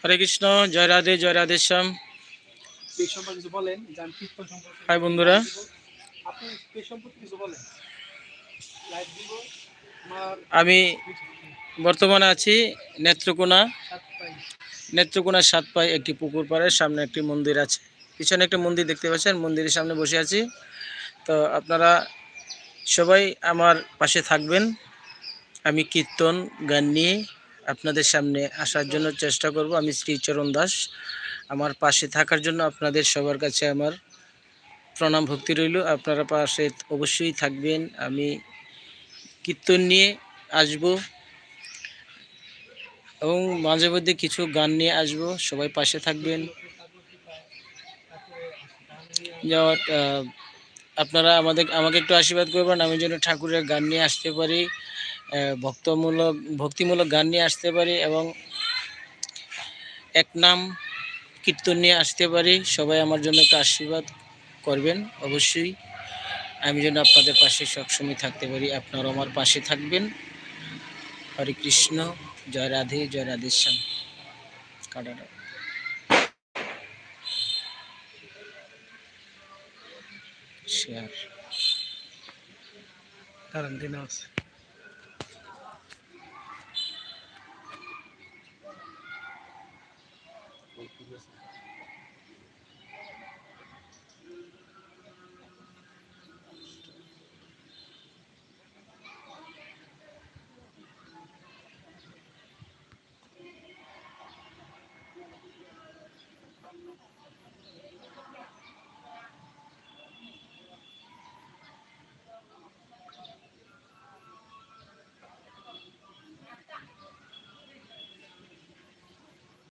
হরে কৃষ্ণ জয় রাধে জয় রাধে শ্যাম। হাই বন্ধুরা। আমি বর্তমানে আছি নেত্রকোনা। সাত পাই নেত্রকোনা সাত পাই একটি পুকুর পাড়ের সামনে একটি মন্দির আছে। পিছনে একটি মন্দির দেখতে পাচ্ছেন মন্দিরের সামনে বসে আছি। তো আপনারা সবাই আমার পাশে থাকবেন। আমি কীর্তন গান নিয়ে আপনাদের সামনে আসার জন্য চেষ্টা করব। আমি শ্রীচরণ দাস। আমার পাশে থাকার জন্য আপনাদের সবার কাছে আমার প্রণাম, ভক্তি রইল। আপনারা পাশে অবশ্যই থাকবেন। আমি কীর্তন নিয়ে আসব এবং মাঝে মধ্যে কিছু গান নিয়ে আসব। সবাই পাশে থাকবেন। যাওয়ার আপনারা আমাদের, আমাকে একটু আশীর্বাদ করবেন। আমি যেন ঠাকুরের গান নিয়ে আসতে পারি। ভক্তমূলক, ভক্তিমূলক গান নিয়ে আসতে পারি এবং এক নাম কীর্তন নিয়ে আসতে পারি। সবাই আমার জন্য একটু আশীর্বাদ করবেন, অবশ্যই। আমি যেন আপনাদের পাশে সবসময় থাকতে পারি আপনারা আমার পাশে থাকবেন। হরে কৃষ্ণ, জয় রাধে জয় রাধে শ্যাম। কাটাটা। শেয়ার কারণ দিন আছে